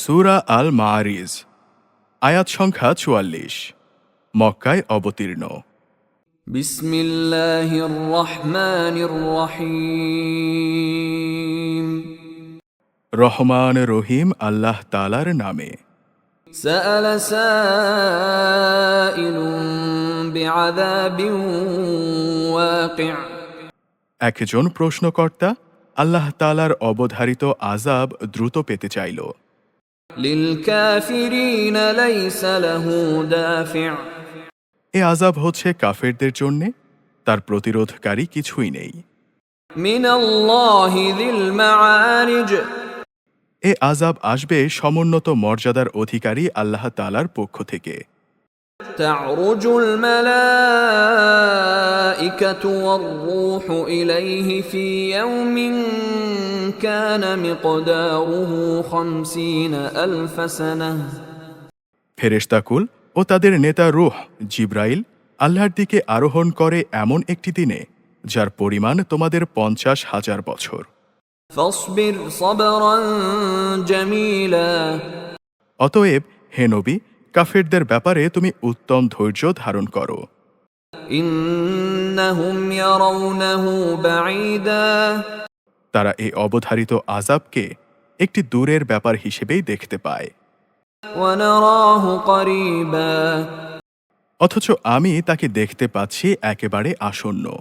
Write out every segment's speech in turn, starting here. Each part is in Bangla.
সুরা আল মারিজ আয়াত সংখ্যা চুয়াল্লিশ মক্কায় অবতীর্ণ بسم الله الرحمن الرحيم রহমান রহিম আল্লাহ তালার নামে سأل سائل بعذاب واقع একজন প্রশ্নকর্তা আল্লাহ তালার অবধারিত আজাব দ্রুত পেতে চাইল এ আজাব হচ্ছে কাফেরদের জন্যে তার প্রতিরোধকারী কিছুই নেই من الله ذي المعارج এ আজাব আসবে সমুন্নত মর্যাদার অধিকারী আল্লাহ তালার পক্ষ থেকে تعرج الملائكة والروح إليه في يوم ফেরেশতাকুল ও তাদের নেতা রুহ জিব্রাইল আল্লাহর দিকে আরোহণ করে এমন একটি দিনে যার পরিমাণ তোমাদের পঞ্চাশ হাজার বছর। অতএব হে নবী কাফেরদের ব্যাপারে তুমি উত্তম ধৈর্য ধারণ করো। ইন্নাহুম ইয়ারাউনাহু বাঈদা। তারা এই অবধারিত আজাবকে একটি দূরের ব্যাপার হিসেবেই দেখতে পায়। অথচ আমি তাকে দেখতে পাচ্ছি একেবারে আসন্ন।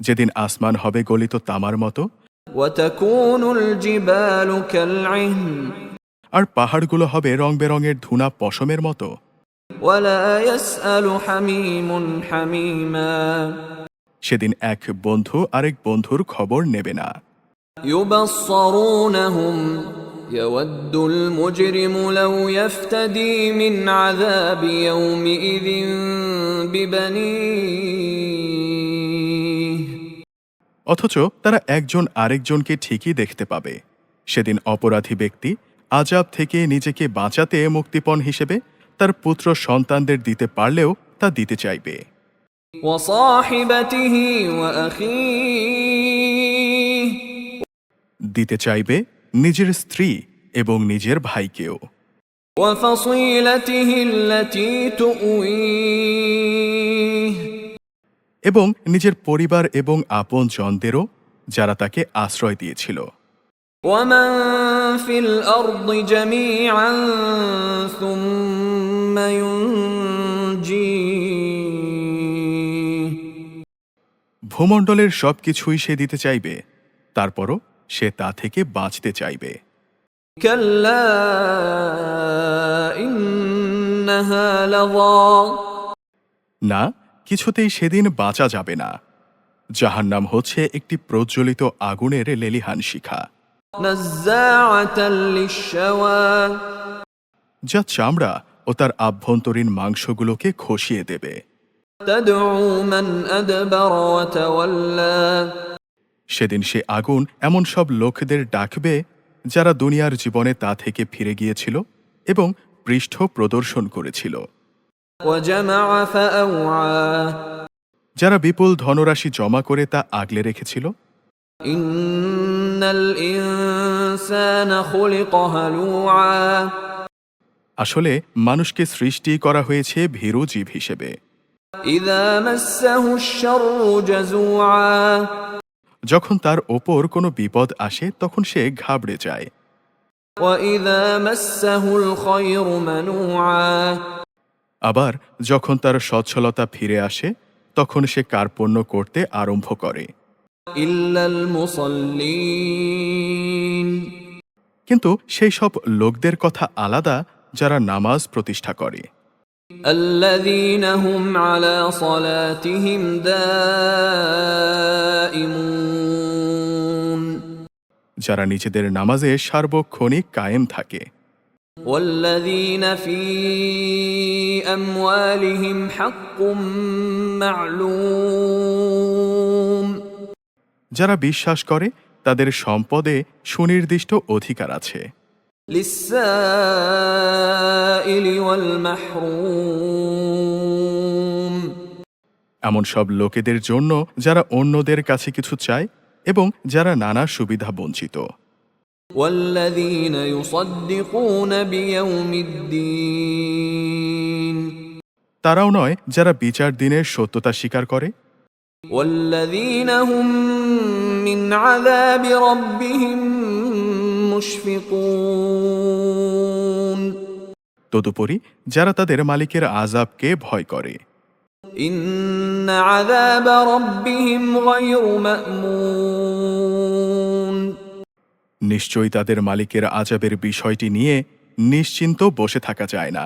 যেদিন আসমান হবে গলিত তামার মতো। আর পাহাড়গুলো হবে রং বেরঙের ধুনা পশমের মতো। ولا يسأل حميم حميما সেদিন এক বন্ধু আরেক বন্ধুর খবর নেবে না يبصرونهم يود المجرم لو يفتدي من عذاب يومئذ ببنيه অথচ তারা একজন আরেকজনকে ঠিকই দেখতে পাবে সেদিন অপরাধী ব্যক্তি আজাব থেকে নিজেকে বাঁচাতে মুক্তিপণ হিসেবে তার পুত্র সন্তানদের দিতে পারলেও তা দিতে চাইবে। দিতে চাইবে নিজের স্ত্রী এবং নিজের ভাইকেও। এবং নিজের পরিবার এবং আপন জনদেরও যারা তাকে আশ্রয় দিয়েছিল। في الأرض جميعا ثم ينجيه ভূমণ্ডলের সব কিছুই সে দিতে চাইবে তারপরও সে তা থেকে বাঁচতে চাইবে كلا إنها لظى না কিছুতেই সেদিন বাঁচা যাবে না জাহান্নাম হচ্ছে একটি প্রজ্বলিত আগুনের লেলিহান শিখা نزاعة للشوى যা চামড়া ও তার আভ্যন্তরীণ মাংসগুলোকে খসিয়ে দেবে। সেদিন সে আগুন এমন সব লোকদের ডাকবে যারা দুনিয়ার জীবনে তা থেকে ফিরে গিয়েছিল এবং পৃষ্ঠ প্রদর্শন করেছিল। যারা বিপুল ধনরাশি জমা করে তা আগলে রেখেছিল। আসলে মানুষকে সৃষ্টি করা হয়েছে ভীরু জীব হিসেবে। যখন তার ওপর কোনো বিপদ আসে তখন সে ঘাবড়ে যায়। আবার যখন তার সচ্ছলতা ফিরে আসে তখন সে কার্পণ্য করতে আরম্ভ করে। কিন্তু সেই সব লোকদের কথা আলাদা যারা নামাজ প্রতিষ্ঠা করে الذين هم على صلاتهم دائمون যারা নিজেদের নামাজে সার্বক্ষণিক কায়েম থাকে والذين في أموالهم حق معلوم যারা বিশ্বাস করে তাদের সম্পদে সুনির্দিষ্ট অধিকার আছে। এমন সব লোকেদের জন্য যারা অন্যদের কাছে কিছু চায় এবং যারা নানা সুবিধা বঞ্চিত। তারাও নয় যারা বিচার দিনের সত্যতা স্বীকার করে والذين هم من عذاب ربهم مشفقون তদুপরি যারা তাদের মালিকের আজাবকে ভয় করে إن عذاب ربهم غير مأمون নিশ্চয়ই তাদের মালিকের আজাবের বিষয়টি নিয়ে নিশ্চিন্ত বসে থাকা যায় না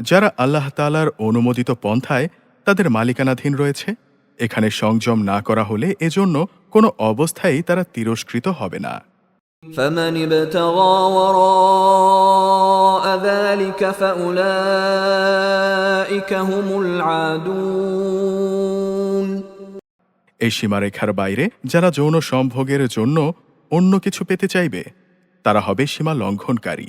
যারা আল্লাহ তালার অনুমোদিত পন্থায় তাদের মালিকানাধীন রয়েছে এখানে সংযম না করা হলে এজন্য কোনো অবস্থায় তারা তিরস্কৃত হবে না فمن ابتغى وراء ذلك فأولئك هم العادون এই সীমারেখার বাইরে যারা যৌন সম্ভোগের জন্য অন্য কিছু পেতে চাইবে তারা হবে সীমা লঙ্ঘনকারী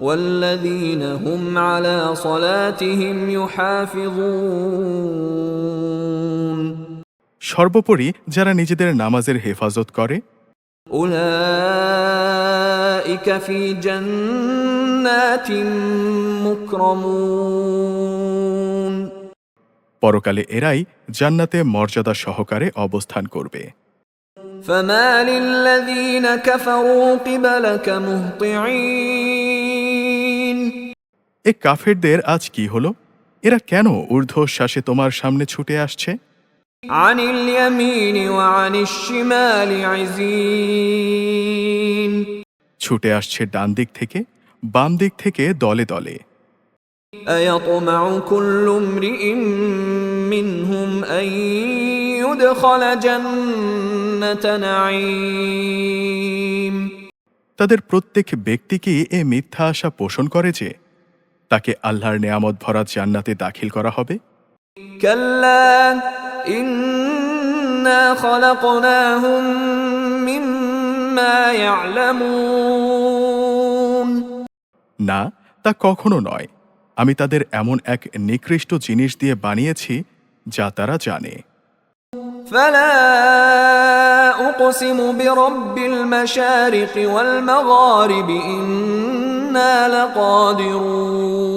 والذين هم على صلاتهم يحافظون সর্বোপরি যারা নিজেদের নামাজের হেফাজত করে أولئك في جنات مكرمون পরকালে এরাই জান্নাতে মর্যাদা সহকারে অবস্থান করবে فما للذين كفروا قبلك مهطعين এ কাফেরদের আজ কি হলো? এরা কেন ঊর্ধ্বশ্বাসে তোমার সামনে ছুটে আসছে? ছুটে আসছে ডান দিক থেকে বাম দিক থেকে দলে দলে। তাদের প্রত্যেক ব্যক্তিকে এ মিথ্যা আশা পোষণ করে যে তাকে আল্লাহর নেয়ামত ভরা জান্নাতে দাখিল করা হবে كلا إنا خلقناهم مما يعلمون না তা কখনো নয় আমি তাদের এমন এক নিকৃষ্ট জিনিস দিয়ে বানিয়েছি যা তারা জানে فلا أقسم برب المشارق والمغارب إنا لقادرون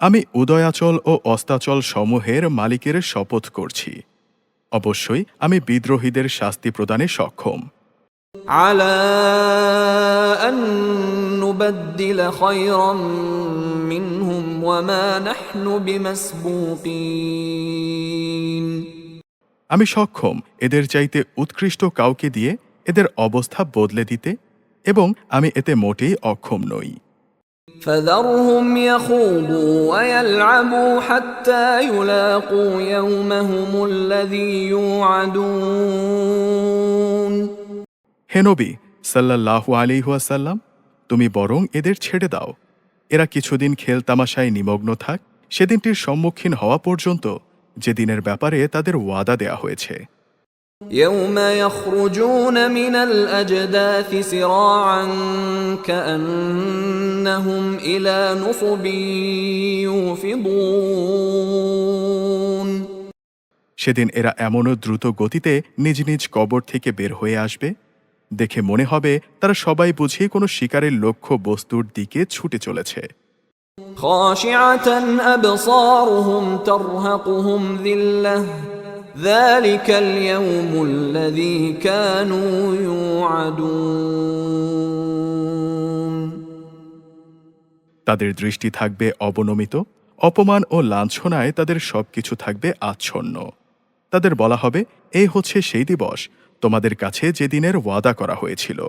আমি উদয়াচল ও অস্তাচল সমূহের মালিকের শপথ করছি অবশ্যই আমি বিদ্রোহীদের শাস্তি প্রদানে সক্ষম على أن نبدل خيرا منهم وما نحن بمسبوقين আমি সক্ষম এদের চাইতে উৎকৃষ্ট কাউকে দিয়ে এদের অবস্থা বদলে দিতে এবং আমি এতে মোটেই অক্ষম নই فذرهم يخوضوا ويلعبوا حتى يلاقوا يومهم الذي يوعدون হে নবী সাল্লাল্লাহু আলিহাসাল্লাম তুমি বরং এদের ছেড়ে দাও এরা কিছুদিন খেল তামাশায় নিমগ্ন থাক সেদিনটির সম্মুখীন হওয়া পর্যন্ত যে দিনের ব্যাপারে তাদের ওয়াদা দেয়া হয়েছে يوم يخرجون من الأجداث سراعا كأنهم إلى نصب يوفضون সেদিন এরা এমনও দ্রুত গতিতে নিজ নিজ কবর থেকে বের হয়ে আসবে দেখে মনে হবে তারা সবাই বুঝিয়ে কোনো শিকারের লক্ষ্য বস্তুর দিকে ছুটে চলেছে خاشعة أبصارهم ترهقهم ذلة ذلك اليوم الذي كانوا يوعدون তাদের দৃষ্টি থাকবে অবনমিত অপমান ও লাঞ্ছনায় তাদের সবকিছু থাকবে আচ্ছন্ন তাদের বলা হবে এই হচ্ছে সেই দিবস তোমাদের কাছে যে দিনের ওয়াদা করা হয়েছিল